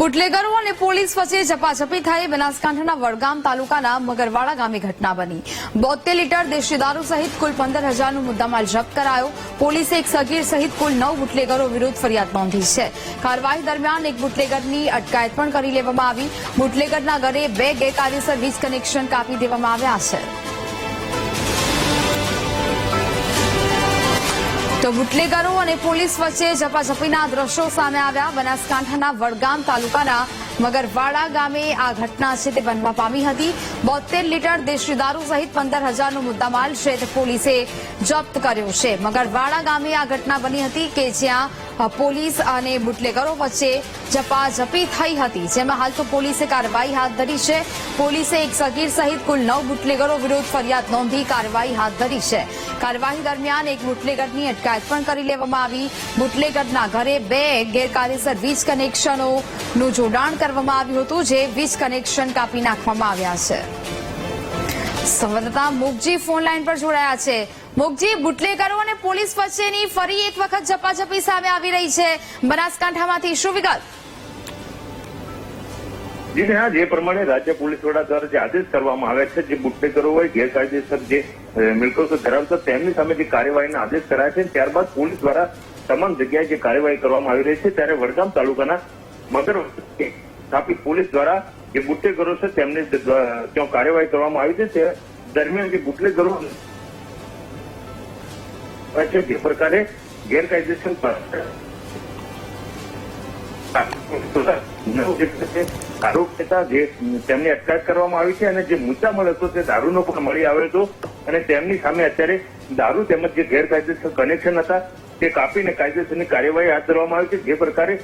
બુટલેગરો અને પોલીસ વચ્ચે ઝપાઝપી થઈ બનાસકાંઠાના વડગામ તાલુકાના મગરવાડા ગામે ઘટના બની. બોતેર લીટર દેશી દારૂ સહિત કુલ પંદર હજારનો મુદ્દામાલ જપ્ત કરાયો. પોલીસે એક સગીર સહિત કુલ નવ બુટલેગરો વિરુદ્ધ ફરિયાદ નોંધી છે. કાર્યવાહી દરમિયાન એક બુટલેગરની અટકાયત પણ કરી લેવામાં આવી. બુટલેગરના ઘરે બે ગેરકાયદેસર વીજ કનેક્શન કાપી દેવામાં આવ્યા છે. તો બુટલેગરો અને પોલીસ વચ્ચે ઝપાઝપીના દ્રશ્યો સામે આવ્યા. બનાસકાંઠાના વડગામ તાલુકાના મગરવાડા ગામે આ ઘટના છે તે બનવા પામી હતી. બોતેર લીટર દેશી દારૂ સહિત પંદર હજારનો મુદ્દામાલ છે તે પોલીસે જપ્ત કર્યો છે. મગરવાડા ગામે આ ઘટના બની હતી કે જ્યાં પોલીસ અને બુટલેગરો વચ્ચે ઝપાઝપી થઈ હતી. જેમાં હાલ તો પોલીસે કાર્યવાહી હાથ ધરી છે. પોલીસે એક સગીર સહિત કુલ નવ બુટલેગરો વિરુદ્ધ ફરિયાદ નોંધી કાર્યવાહી હાથ ધરી છે. કાર્યવાહી દરમિયાન એક બુટલેગરની અટકાયત પણ કરી લેવામાં આવી. બુટલેગરના ઘરે બે ગેરકાયદેસર વીજ કનેક્શનોનું જોડાણ કરવામાં આવ્યું હતું, જે વીજ કનેક્શન કાપી નાખવામાં આવ્યા છે. સંવાદદાતા મુકજી ફોન લાઈન પર જોડાયા છે. મુકજી બુટલેગરો અને પોલીસ વચ્ચેની ફરી એક વખત ઝપાઝપી સામે આવી રહી છે. બનાસકાંઠામાંથી શું વિગત? જી, હા, જે પ્રમાણે રાજ્ય પોલીસ વડા દ્વારા જે આદેશ કરવામાં આવ્યા છે, જે બુટલેગરો હોય, ગેરકાયદેસર જે મિલકતો ધરાવતા, તેમની સામે જે કાર્યવાહીના આદેશ કરાયા છે, ત્યારબાદ પોલીસ દ્વારા તમામ જગ્યાએ જે કાર્યવાહી કરવામાં આવી રહી છે, ત્યારે વડગામ તાલુકાના મગર સ્થાપિત પોલીસ દ્વારા જે બુટલેગરો છે, તેમને ત્યાં કાર્યવાહી કરવામાં આવી છે, તે દરમિયાન જે બુટલેગરો છે, તે પ્રકારે ગેરકાયદેસર આરોપ થતા જે તેમની અટકાયત કરવામાં આવી છે અને જે મુદ્દામાલ હતો તે દારૂનો પણ મળી આવ્યો હતો. અને તેમની સામે અત્યારે દારૂ તેમજ જે ગેરકાયદેસર કનેક્શન હતા, તે કાપીને કાયદેસરની કાર્યવાહી હાથ ધરવામાં આવી છે. જે પ્રકારે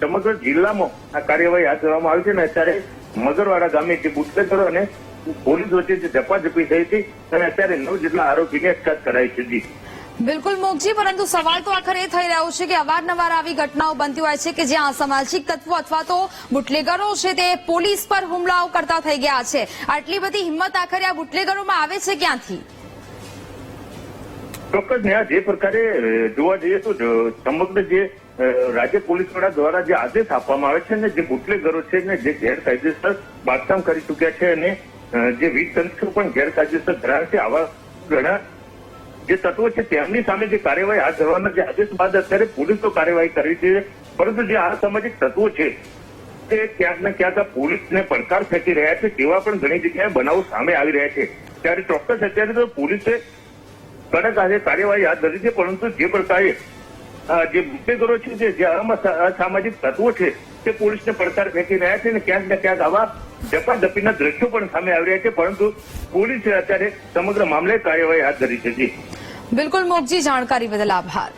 સમગ્ર જિલ્લામાં આ કાર્યવાહી હાથ ધરવામાં આવી છે અને અત્યારે મગરવાડા ગામે જે બુટલેગરો અને પોલીસ વચ્ચે જે ઝપાઝપી થઈ હતી અને અત્યારે નવ જેટલા આરોપીને અટકાયત કરાઈ છે બિલકુલ મોકજી પરંતુ સવાલ તો આખરે થઈ રહ્યો છે કે અવારનવાર આવી ઘટનાઓ બનતી હોય છે કે જ્યાં સામાજિક તત્વો અથવા તો બુટલેગરો છે તે પોલીસ પર હુમલાઓ કરતા થઈ ગયા છે. આટલી બધી હિંમત આખરે આ બુટલેગરોમાં આવે છે ક્યાંથી? ચોક્કસ ને આ જે પ્રકારે જોવા જઈએ તો સમગ્ર જે રાજ્ય પોલીસ વડા દ્વારા જે આદેશ આપવામાં આવે છે ને જે બુટલેગરો છે ને જે ગેરકાયદેસર બાંધકામ કરી ચુક્યા છે અને જે વીજ તંત્ર પણ ગેરકાયદેસર ધરાવે છે, આવા ઘણા જે તત્વો છે તેમની સામે જે કાર્યવાહી હાથ ધરવાના જે આદેશ બાદ અત્યારે પોલીસો કાર્યવાહી કરી છે પરંતુ જે આ સામાજિક તત્વો છે, તે ક્યાંક ને ક્યાંક પોલીસને પડકાર ફેંકી રહ્યા છે, તેવા પણ ઘણી જગ્યાએ બનાવો સામે આવી રહ્યા છે. ત્યારે ચોક્કસ અત્યારે તો પોલીસે કડક કાર્યવાહી હાથ ધરી છે, પરંતુ જે પ્રકારે જે બુટલેગરો છે, જે અસામાજિક તત્વો છે, તે પોલીસને પડકાર ફેંકી રહ્યા છે અને ક્યાંક ને ક્યાંક આવા ઝપાઝપીના દ્રશ્યો પણ સામે આવી રહ્યા છે, પરંતુ પોલીસે અત્યારે સમગ્ર મામલે કાર્યવાહી હાથ ધરી છે. બિલકુલ મોકજી જાણકારી બદલ આભાર.